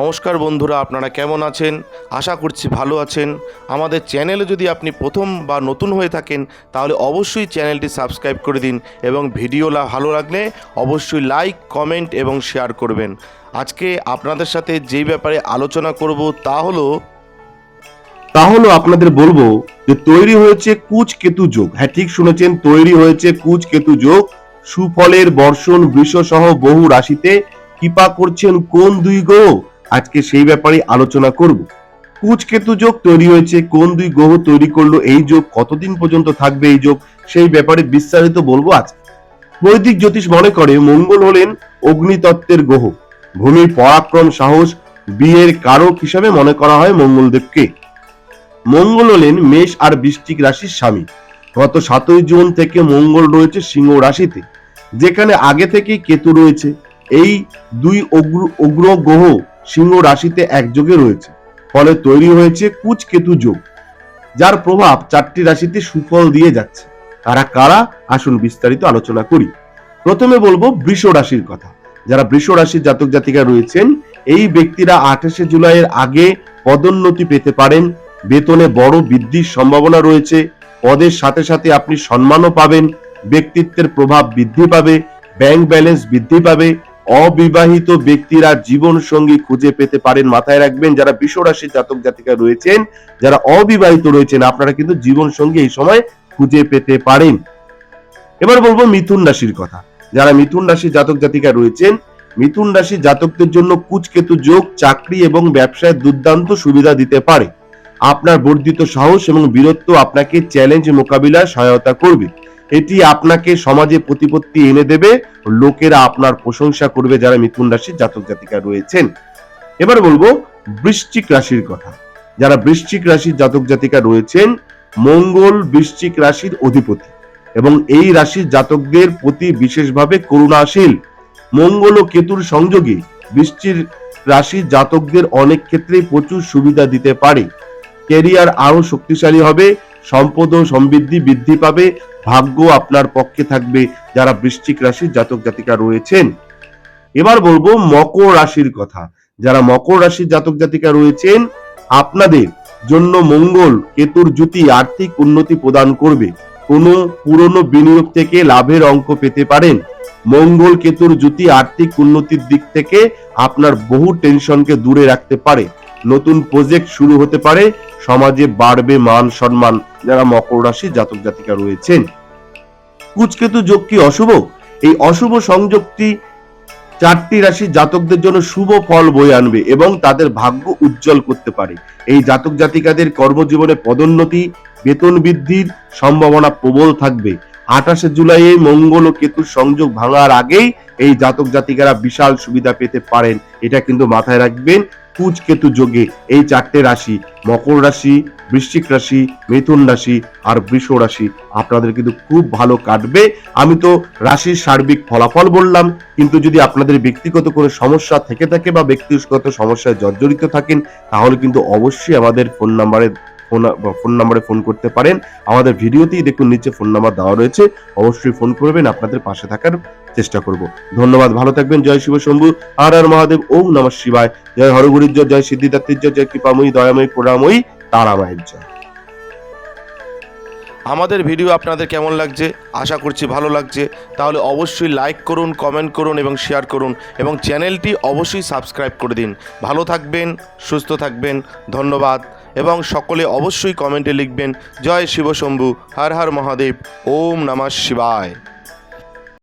নমস্কার বন্ধুরা, আপনারা কেমন আছেন? আশা করছি ভালো আছেন। আমাদের চ্যানেলে যদি আপনি প্রথম বা নতুন হয়ে থাকেন, তাহলে অবশ্যই চ্যানেলটি সাবস্ক্রাইব করে দিন এবং ভিডিও ভালো লাগলে অবশ্যই লাইক, কমেন্ট এবং শেয়ার করবেন। আজকে আপনাদের সাথে যেই ব্যাপারে আলোচনা করব তা হলো তাহলে আপনাদের বলব যে তৈরি হয়েছে কুচ কেতু যোগ। হ্যাঁ ঠিক শুনেছেন, তৈরি হয়েছে কুচ কেতু যোগ। সুফলের বর্ষণ বৃষ সহ বহু রাশিতে কৃপা করছেন কোন দুই গ্রহ আজকে সেই ব্যাপারে আলোচনা করব। কুচকেতু যোগ তৈরি হয়েছে, কোন দুই গ্রহ তৈরি করল এই যোগ, কতদিন পর্যন্ত থাকবে এই যোগ, সেই ব্যাপারে বিস্তারিত বলব আজকে বৈদিক জ্যোতিষ মনে করে, মঙ্গল হলেন অগ্নিতত্ত্বের গ্রহ। ভূমির পরাক্রম, সাহস, বিয়ের কারক হিসাবে মনে করা হয় মঙ্গলদেবকে। মঙ্গল হলেন মেষ আর বৃষ্টিক রাশির স্বামী। গত সাতই জুন থেকে মঙ্গল রয়েছে সিংহ রাশিতে, যেখানে আগে থেকেই কেতু রয়েছে। এই দুই অগ্র অগ্র গ্রহ সিংহ রাশিতে একযোগে রয়েছে। ফলে তৈরি হয়েছে কুচ কেতু যোগ, যার প্রভাব চারটি রাশিতে সুফল দিয়ে যাচ্ছে। তারা কারা? আসুন বিস্তারিত আলোচনা করি। প্রথমে বলব বৃষ রাশির কথা। যারা বৃষ রাশির জাতক জাতিকা রয়েছেন, এই ব্যক্তিরা আঠাশে জুলাইয়ের আগে পদোন্নতি পেতে পারেন। বেতনে বড় বৃদ্ধির সম্ভাবনা রয়েছে। পদের সাথে সাথে আপনি সম্মানও পাবেন। ব্যক্তিত্বের প্রভাব বৃদ্ধি পাবে। ব্যাংক ব্যালেন্স বৃদ্ধি পাবে। অবিবাহিত ব্যক্তিরা জীবন সঙ্গী খুঁজে পেতে পারেন। মাথায় রাখবেন, যারা বিশ্ব রাশির জাতক জাতিকা রয়েছেন, যারা অবিবাহিত রয়েছেন, আপনারা কিন্তু জীবন সঙ্গী এই সময় খুঁজে পেতে পারেন। এবার বলব মিথুন রাশির কথা। যারা মিথুন রাশির জাতক জাতিকা রয়েছেন, মিথুন রাশি জাতকদের জন্য কুচকেতু যোগ, চাকরি এবং ব্যবসায় দুর্দান্ত সুবিধা দিতে পারে। আপনার বর্ধিত সাহস এবং বীরত্ব আপনাকে চ্যালেঞ্জ মোকাবিলায় সহায়তা করবে। এটি আপনাকে সমাজে প্রতিপত্তি এনে দেবে, লোকেরা আপনার প্রশংসা করবে যারা মিথুন রাশির জাতক জাতিকা রয়েছেন। এবার বলব, বৃশ্চিক রাশির কথা। যারা বৃশ্চিক রাশির জাতক জাতিকা রয়েছেন, মঙ্গল বৃশ্চিক রাশির অধিপতি এবং এই রাশির জাতকদের প্রতি বিশেষভাবে করুণাশীল। মঙ্গল ও কেতুর সংযোগে বৃষ্টির রাশির জাতকদের অনেক ক্ষেত্রেই প্রচুর সুবিধা দিতে পারে। ক্যারিয়ার আরও শক্তিশালী হবে, সম্পদ ও সমৃদ্ধি বৃদ্ধি পাবে ভাগ্য আপনার পক্ষে থাকবে যারা বৃশ্চিক রাশির জাতক জাতিকা রয়েছেন। এবার বলব মকর রাশির কথা। যারা মকর রাশির জাতক জাতিকা রয়েছেন, আপনাদের জন্য মঙ্গল, কেতুর জুতি আর্থিক উন্নতি প্রদান করবে। কোনো পুরনো বিনিয়োগ থেকে লাভের অঙ্ক পেতে পারেন। মঙ্গল, কেতুর জুতি আর্থিক উন্নতির দিক থেকে আপনার বহু টেনশনকে দূরে রাখতে পারে। নতুন প্রজেক্ট শুরু হতে পারে, সমাজে বাড়বে মান সম্মান, যারা মকর রাশি জাতক জাতিকা রয়েছেন। কুচকেতু যোগ কি অশুভ? এই অশুভ সংযোগটি চারটি রাশি জাতকদের জন্য শুভ ফল বয়ে আনবে এবং তাদের ভাগ্য উজ্জ্বল করতে পারে। এই জাতক জাতিকাদের কর্মজীবনে পদোন্নতি, বেতন বৃদ্ধির সম্ভাবনা প্রবল থাকবে। আঠাশে জুলাইয়ে মঙ্গল ও কেতুর সংযোগ ভাঙার আগেই এই জাতক জাতিকারা বিশাল সুবিধা পেতে পারেন। এটা কিন্তু মাথায় রাখবেন কুচ কেতু যোগে এই চারটে রাশি, মকর রাশি, বৃশ্চিক রাশি, মিথুন রাশি আর বৃষ রাশি। আপনাদের কিন্তু খুব ভালো কাটবে। আমি তো রাশির সার্বিক ফলাফল বললাম, কিন্তু যদি আপনাদের ব্যক্তিগত কোনো সমস্যা থেকে থাকে বা ব্যক্তিগত সমস্যায় জর্জরিত থাকেন, তাহলে কিন্তু অবশ্যই আমাদের ফোন নাম্বারে ফোন ফোন নাম্বারে ফোন করতে পারেন। আমাদের ভিডিওতেই দেখুন নিচে ফোন নাম্বার দেওয়া রয়েছে। অবশ্যই ফোন করবেন, আপনাদের পাশে থাকার চেষ্টা করব। ধন্যবাদ, ভালো থাকবেন, জয় শিব শম্ভু। আর আর মহাদেব, ওম নমঃ শিবায়। জয় হরগুরির জয় জয় সিদ্ধিদাত্রীর জয় জয়, কৃপাময়ী, দয়াময়ী, করুণাময়ী তারামায়ের জয়। আমাদের ভিডিও আপনাদের কেমন লাগছে? আশা করছি ভালো লাগছে। তাহলে অবশ্যই লাইক করুন, কমেন্ট করুন এবং শেয়ার করুন এবং চ্যানেলটি অবশ্যই সাবস্ক্রাইব করে দিন। ভালো থাকবেন, সুস্থ থাকবেন। ধন্যবাদ। এবং সকলে অবশ্যই কমেন্টে লিখবেন জয় শিবশম্ভু হর হর মহাদেব ওম নমঃ শিবায়।